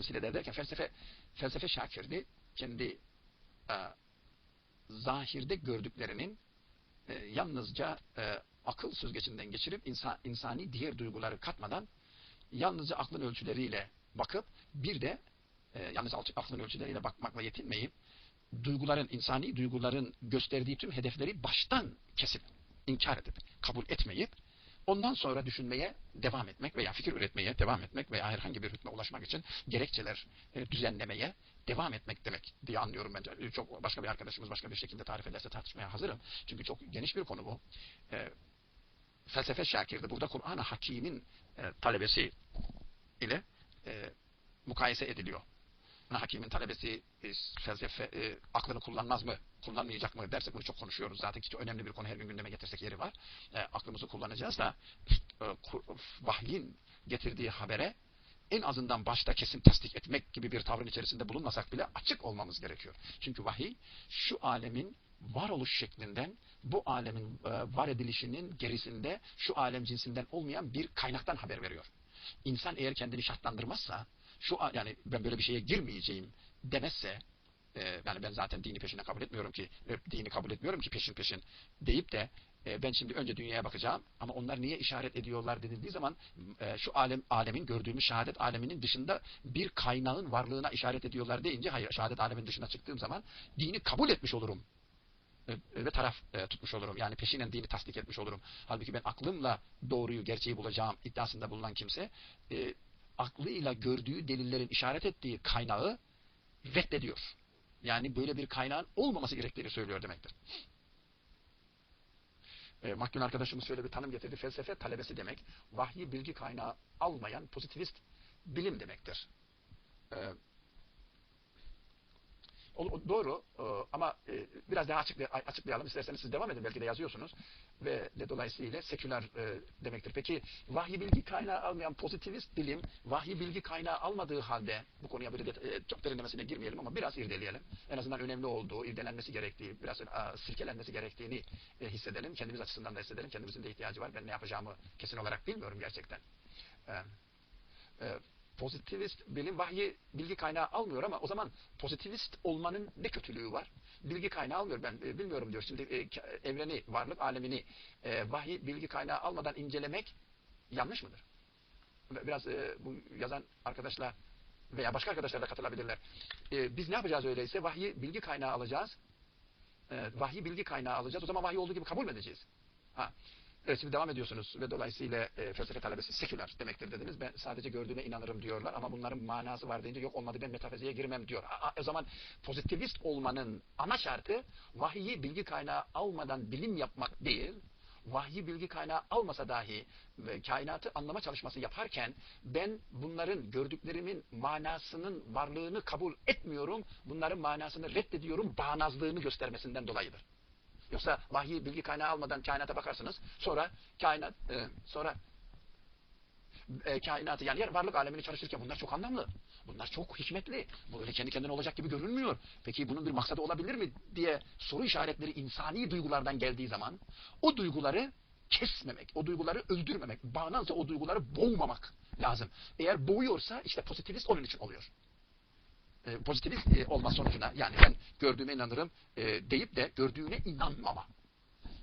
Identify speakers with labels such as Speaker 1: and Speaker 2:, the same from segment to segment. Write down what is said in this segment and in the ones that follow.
Speaker 1: Dolayısıyla derken felsefe felsefe şakirdi kendi e, zahirde gördüklerinin e, yalnızca e, akıl süzgecinden geçirip insan, insani diğer duyguları katmadan yalnızca aklın ölçüleriyle bakıp bir de e, yalnız aklın ölçüleriyle bakmakla yetinmeyip duyguların, insani duyguların gösterdiği tüm hedefleri baştan kesip, inkar edip, kabul etmeyip ondan sonra düşünmeye devam etmek veya fikir üretmeye devam etmek veya herhangi bir hükme ulaşmak için gerekçeler e, düzenlemeye devam etmek demek diye anlıyorum bence. Çok başka bir arkadaşımız başka bir şekilde tarif ederse tartışmaya hazırım. Çünkü çok geniş bir konu bu. E, felsefe şakirdi. Burada Kur'an-ı Hakim'in e, talebesi ile e, mukayese ediliyor. Hakim'in talebesi e, felsefe e, aklını kullanmaz mı, kullanmayacak mı dersek bunu çok konuşuyoruz. Zaten ki önemli bir konu her gün gündeme getirsek yeri var. E, aklımızı kullanacağız da e, vahyin getirdiği habere en azından başta kesin tasdik etmek gibi bir tavrın içerisinde bulunmasak bile açık olmamız gerekiyor. Çünkü vahiy şu alemin varoluş şeklinden bu alemin e, var edilişinin gerisinde şu alem cinsinden olmayan bir kaynaktan haber veriyor. İnsan eğer kendini şartlandırmazsa şu a- yani ben böyle bir şeye girmeyeceğim demezse e, yani ben zaten dini peşine kabul etmiyorum ki e, dini kabul etmiyorum ki peşin peşin deyip de e, ben şimdi önce dünyaya bakacağım ama onlar niye işaret ediyorlar denildiği zaman e, şu alem alemin gördüğümüz şehadet aleminin dışında bir kaynağın varlığına işaret ediyorlar deyince hayır şehadet alemin dışına çıktığım zaman dini kabul etmiş olurum e, ve taraf e, tutmuş olurum. Yani peşinen dini tasdik etmiş olurum. Halbuki ben aklımla doğruyu, gerçeği bulacağım iddiasında bulunan kimse e, aklıyla gördüğü delillerin işaret ettiği kaynağı reddediyor. Yani böyle bir kaynağın olmaması gerektiğini söylüyor demektir. E, Mahkûn arkadaşımız şöyle bir tanım getirdi. Felsefe talebesi demek, vahyi bilgi kaynağı almayan pozitivist bilim demektir. E, o- doğru e, ama e, biraz daha açıklay- açıklayalım. İsterseniz siz devam edin. Belki de yazıyorsunuz. Ve de dolayısıyla seküler e, demektir. Peki vahyi bilgi kaynağı almayan pozitivist bilim, vahyi bilgi kaynağı almadığı halde bu konuya böyle de, e, çok derinlemesine girmeyelim ama biraz irdeleyelim. En azından önemli olduğu, irdelenmesi gerektiği, biraz e, silkelenmesi gerektiğini e, hissedelim. Kendimiz açısından da hissedelim. Kendimizin de ihtiyacı var. Ben ne yapacağımı kesin olarak bilmiyorum gerçekten. E, e, pozitivist bilim vahyi bilgi kaynağı almıyor ama o zaman pozitivist olmanın ne kötülüğü var? Bilgi kaynağı almıyor ben e, bilmiyorum diyor. Şimdi e, evreni, varlık alemini e, vahyi bilgi kaynağı almadan incelemek yanlış mıdır? Biraz e, bu yazan arkadaşlar veya başka arkadaşlar da katılabilirler. E, biz ne yapacağız öyleyse? Vahyi bilgi kaynağı alacağız. E, vahyi bilgi kaynağı alacağız. O zaman vahiy olduğu gibi kabul mü edeceğiz? Ha. Şimdi devam ediyorsunuz ve dolayısıyla e, felsefe talebesi seküler demektir dediniz. Ben sadece gördüğüme inanırım diyorlar ama bunların manası var deyince yok olmadı ben metafiziğe girmem diyor. Aa, o zaman pozitivist olmanın ana şartı vahiyi bilgi kaynağı almadan bilim yapmak değil. Vahyi bilgi kaynağı almasa dahi ve kainatı anlama çalışması yaparken ben bunların gördüklerimin manasının varlığını kabul etmiyorum. Bunların manasını reddediyorum. Bağnazlığını göstermesinden dolayıdır. Yoksa vahiy bilgi kaynağı almadan kainata bakarsınız. Sonra kainat e, sonra e, kainatı yani yer varlık alemini çalışırken bunlar çok anlamlı. Bunlar çok hikmetli. Bu öyle kendi kendine olacak gibi görünmüyor. Peki bunun bir maksadı olabilir mi diye soru işaretleri insani duygulardan geldiği zaman o duyguları kesmemek, o duyguları öldürmemek, bağnazca o duyguları boğmamak lazım. Eğer boğuyorsa işte pozitivist onun için oluyor e, pozitivist e, olma sonucuna yani ben gördüğüme inanırım e, deyip de gördüğüne inanmama.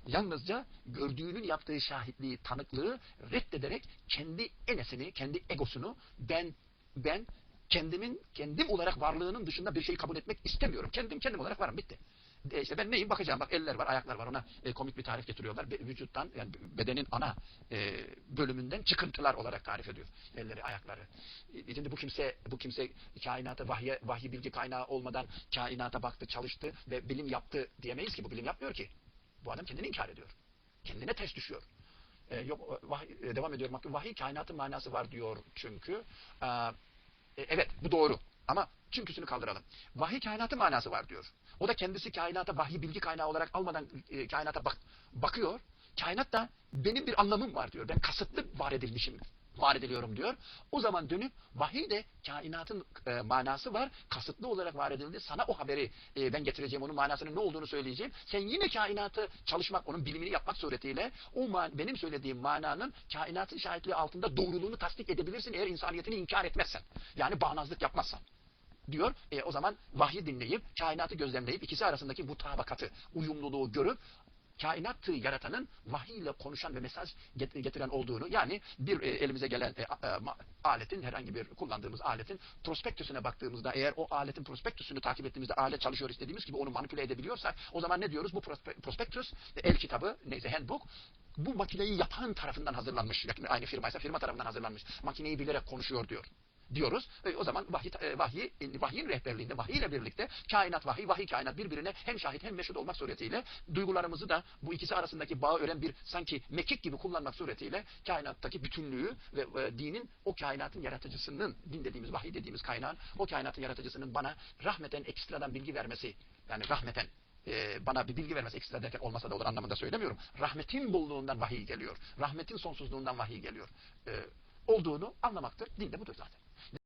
Speaker 1: Yalnızca gördüğünün yaptığı şahitliği, tanıklığı reddederek kendi enesini, kendi egosunu ben ben kendimin kendim olarak varlığının dışında bir şeyi kabul etmek istemiyorum. Kendim kendim olarak varım bitti. E işte ben neyim bakacağım bak eller var ayaklar var ona e, komik bir tarif getiriyorlar. Be- vücuttan yani bedenin ana e, bölümünden çıkıntılar olarak tarif ediyor. Elleri ayakları. E, şimdi bu kimse bu kimse kainata vahye, vahiy bilgi kaynağı olmadan kainata baktı çalıştı ve bilim yaptı diyemeyiz ki bu bilim yapmıyor ki. Bu adam kendini inkar ediyor. Kendine ters düşüyor. E, yok vahiy, e, devam ediyorum. Vahiy kainatın manası var diyor çünkü. E, e, evet bu doğru. Ama çünküsünü kaldıralım. Vahiy kainatın manası var diyor. O da kendisi kainata vahiy bilgi kaynağı olarak almadan e, kainata bak, bakıyor. Kainat da benim bir anlamım var diyor. Ben kasıtlı var edilmişim var ediliyorum diyor. O zaman dönüp vahiy de kainatın e, manası var. Kasıtlı olarak var edildi. Sana o haberi e, ben getireceğim. Onun manasının ne olduğunu söyleyeceğim. Sen yine kainatı çalışmak, onun bilimini yapmak suretiyle o benim söylediğim mananın kainatın şahitliği altında doğruluğunu tasdik edebilirsin eğer insaniyetini inkar etmezsen. Yani bağnazlık yapmazsan diyor. E, o zaman vahyi dinleyip, kainatı gözlemleyip, ikisi arasındaki mutabakatı, uyumluluğu görüp, kainatı yaratanın vahiy ile konuşan ve mesaj get- getiren olduğunu, yani bir e, elimize gelen e, e, aletin, herhangi bir kullandığımız aletin prospektüsüne baktığımızda, eğer o aletin prospektüsünü takip ettiğimizde alet çalışıyor istediğimiz gibi onu manipüle edebiliyorsak, o zaman ne diyoruz? Bu prospe- prospektüs, e, el kitabı, neyse handbook, bu makineyi yapan tarafından hazırlanmış, yani aynı firmaysa firma tarafından hazırlanmış, makineyi bilerek konuşuyor diyor diyoruz. E, o zaman vahiy, e, vahiy, e, vahyin rehberliğinde, vahiy ile birlikte kainat vahiy, vahiy kainat birbirine hem şahit hem meşhud olmak suretiyle duygularımızı da bu ikisi arasındaki bağı ören bir sanki mekik gibi kullanmak suretiyle kainattaki bütünlüğü ve e, dinin o kainatın yaratıcısının, din dediğimiz vahiy dediğimiz kainağın o kainatın yaratıcısının bana rahmeten ekstradan bilgi vermesi, yani rahmeten e, bana bir bilgi vermesi ekstra derken olmasa da olur anlamında söylemiyorum. Rahmetin bolluğundan vahiy geliyor. Rahmetin sonsuzluğundan vahiy geliyor. E, olduğunu anlamaktır. Din de budur zaten.